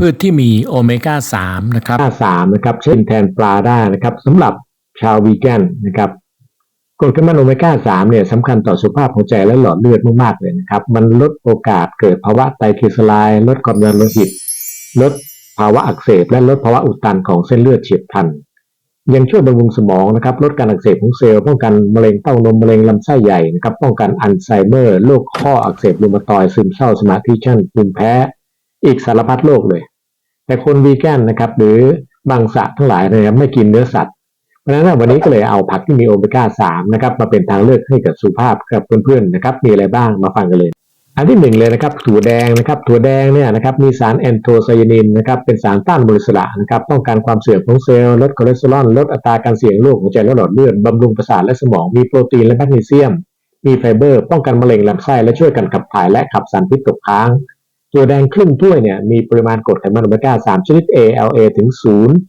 พืชที่มีโอเมก้า3นะครับค่าสามนะครับ เช่นแทนปลาได้นะครับสำหรับชาววีแกนนะครับกรดไขมันโอเมก้าสามเนี่ยสำคัญต่อสุขภาพหัวใจและหลอดเลือดมากๆเลยนะครับ มันลดโอกาสเกิดภาวะไตรกลีเซอไรด์ลดความดันโลหิต ลดภาวะอักเสบ และลดภาวะอุดตันของเส้นเลือดเฉียบพลัน ยังช่วยบำรุงสมองนะครับ ลดการอักเสบของเซลล์ป้องกันมะเร็งเต้านมมะเร็งลำไส้ใหญ่นะครับ ป้องกันอัลไซเมอร์โรคข้ออักเสบรูมาตอยซึมเศร้าสมาธิชั่นภูมิแพ้ อีกสารพัดโรคเลย แต่คนวีแกนนะครับ หรือบางสัตว์ทั้งหลายนะครับไม่กินเนื้อสัตว์เพราะฉะนั้นวันนี้ก็เลยเอาผักที่มีโอเมก้า3นะครับมาเป็นทางเลือกให้กับสุภาพกับเพื่อนๆนะครับ มีอะไรบ้างมาฟังกันเลย อันที่หนึ่งเลยนะครับถั่วแดงนะครับถั่วแดงเนี่ยนะครับมีสารแอนโทไซยานินนะครับเป็นสารต้านมลพิษนะครับป้องกันความเสื่อมของเซลล์ลดคอเลสเตอรอลลดอัตราการเสี่ยงโรคหัวใจและหลอดเลือดบำรุงประสาทและสมองมีโปรตีนและแมกนีเซียม มีไฟเบอร์ ป้องกันมะเร็งลำไส้และช่วยกันขับถ่ายและขับสารพิษตกค้าง ตัวแดงครึ่งถ้วยเนี่ยมีปริมาณกรดไขมันโอเมก้า 3 ชนิด ALA ถึง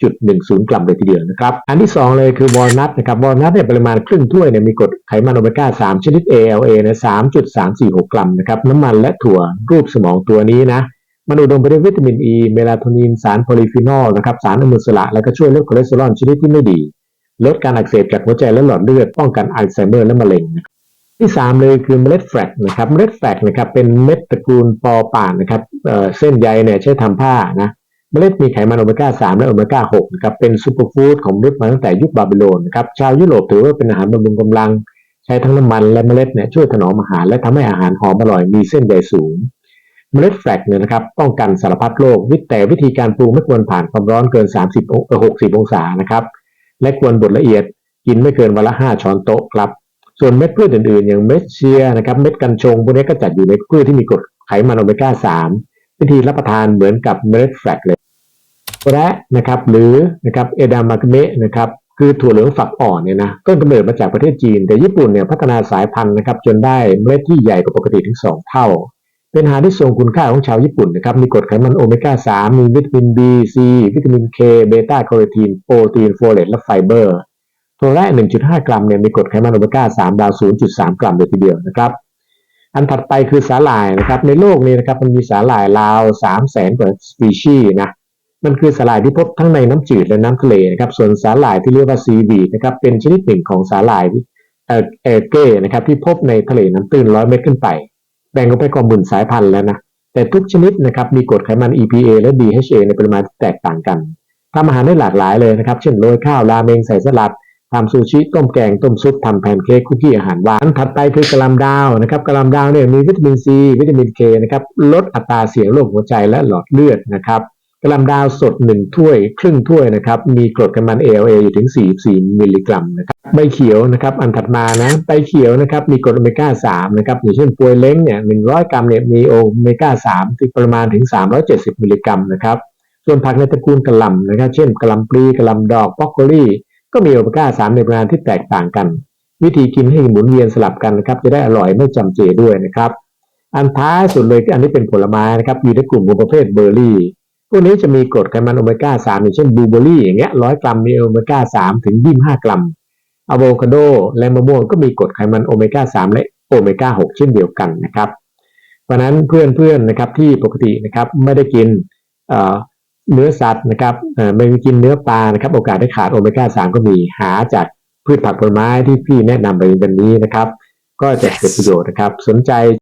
0.10 กรัมเลยทีเดียวนะครับ อันที่ 2 เลยคือวอลนัทนะครับวอลนัทเนี่ยปริมาณครึ่งถ้วยเนี่ยมีกรดไขมันโอเมก้า 3 ชนิด ALA นะ3.346 กรัมนะครับน้ำมันและถั่วรูปสมองตัวนี้นะมันอุดมไปด้วยวิตามินอ e, ีเมลาโทนิน สารโพลีฟีนอลนะครับสารอนุมูลอิสระแล้วก็ช่วยลดคอเลสเตอรอลชนิดที่ไม่ดี ลดการอักเสบจากหัวใจและหลอดเลือดป้องกันอัลไซเมอร์และมะเร็ง ที่สามเลยคือเมล็ดแฟลกนะครับเมล็ดแฟลกนะครับเป็นเม็ดตระกูลปอป่านนะครับเอ่อเส้นใยเนี่ยใช้ทำผ้านะเมล็ดมีไขมันโอเมก้า3และโอเมก้า6นะครับเป็นซูเปอร์ฟู้ดของมนุษย์มาตั้งแต่ยุคบาบิโลนนะครับชาวยุโรปถือว่าเป็นอาหารบำรุงกำลัง ใช้ทั้งน้ำมันและเมล็ดเนี่ยช่วยถนอมอาหาร และทำให้อาหารหอมอร่อยมีเส้นใยสูง เมล็ดแฟลกเนี่ยนะครับป้องกันสารพัดโรควิแต่วิธีการปรุงไม่ควรผ่านความร้อนเกิน 30องเอ่อ60 องศานะครับและควรบดละเอียดกินไม่เกินวันละ 5 ช้อนโต๊ะครับ ส่วนเม็ดพืชอื่นๆ อย่างเม็ดเชียนะครับเม็ดกัญชงพวกนี้ก็จัดอยู่ในพืชที่มีกรดไขมันโอเมก้า 3 วิธีรับประทานเหมือนกับเมล็ดแฟลกเลยและนะครับหรือนะครับเอดามากเมะนะครับคือถั่วเหลืองฝักอ่อนเนี่ยนะต้นกำเนิดมาจากประเทศจีน แต่ญี่ปุ่นเนี่ยพัฒนาสายพันธุ์นะครับจนได้เมล็ดที่ใหญ่กว่าปกติถึง 2 เท่า เป็นอาหารที่ทรงคุณค่าของชาวญี่ปุ่นนะครับมีกรดไขมันโอเมก้า 3 มีวิตามิน B C วิตามิน K เบต้าแคโรทีนโปรตีนโฟเลตและไฟเบอร์ ตัวแรก 1.5 กรัมเนี่ยมีกรดไขมันโอเมก้า 3 ดาว 0.3 กรัมเลยทีเดียวนะครับ อันถัดไปคือสาหร่ายนะครับ ในโลกนี้นะครับมันมีสาหร่ายราว3แสนกว่าสปีชีส์นะ มันคือสาหร่ายที่พบทั้งในน้ำจืดและน้ำทะเลนะครับ ส่วนสาหร่ายที่เรียกว่าซีวีนะครับ เป็นชนิดหนึ่งของสาหร่ายเอเอเก้นะครับที่พบในทะเลน้ำตื้น 100 เมตรขึ้นไป แบ่งออกไปกว่าหมื่นสายพันธุ์แล้วนะ แต่ทุกชนิดนะครับมีกรดไขมัน EPA และ DHA ในปริมาณที่แตกต่างกันทำอาหารได้หลากหลายเลยนะครับ เช่นโรยข้าว ราเมง ใส่สลัด ทำซูชิต้มแกงต้มซุปทำแพนเค้กคุกกี้อาหารหวานถัดไปคือกะหล่ำดาวนะครับกะหล่ำดาวเนี่ยมีวิตามินซีวิตามินเคนะครับลดอัตราเสี่ยงโรคหัวใจและหลอดเลือดนะครับกะหล่ำดาวสด 1 ถ้วย ครึ่งถ้วยนะครับมีกรดไขมัน ALA อยู่ถึง 44 มิลลิกรัมนะครับใบเขียวนะครับอันถัดมานะใบเขียวนะครับมีกรดโอเมก้า 3 นะครับอย่างเช่นปวยเล้งเนี่ย 100 กรัมเนี่ยมีโอเมก้า 3 ที่ประมาณถึง 370 มิลลิกรัมนะครับส่วนผักในตระกูลกะหล่ำนะครับเช่นกะหล่ำปลีกะหล่ำดอกบรอกโคลี ก็มีโอเมก้า3ในปริมาณที่แตกต่างกัน วิธีกินให้หมุนเวียนสลับกันนะครับ จะได้อร่อยไม่จำเจด้วยนะครับ อันท้ายสุดเลยอันนี้เป็นผลไม้นะครับอยู่ในกลุ่มของประเภทเบอร์รี่พวกนี้จะมีกรดไขมันโอเมก้า3อย่างเช่นบลูเบอร์รี่อย่างเงี้ยร้อยกรัมมีโอเมก้า3ถึง25กรัมอะโวคาโดและมะม่วงก็มีกรดไขมันโอเมก้า3และโอเมก้า6เช่นเดียวกันนะครับ เพราะฉะนั้นเพื่อนๆนะครับที่ปกตินะครับไม่ได้กิน เนื้อสัตว์นะครับไม่กินเนื้อปลานะครับ โอกาสได้ขาดโอเมก้าสามก็มีหาจากพืชผักผลไม้ที่พี่แนะนำไปวันนี้นะครับ ก็จะเกิดประโยชน์นะครับ สนใจ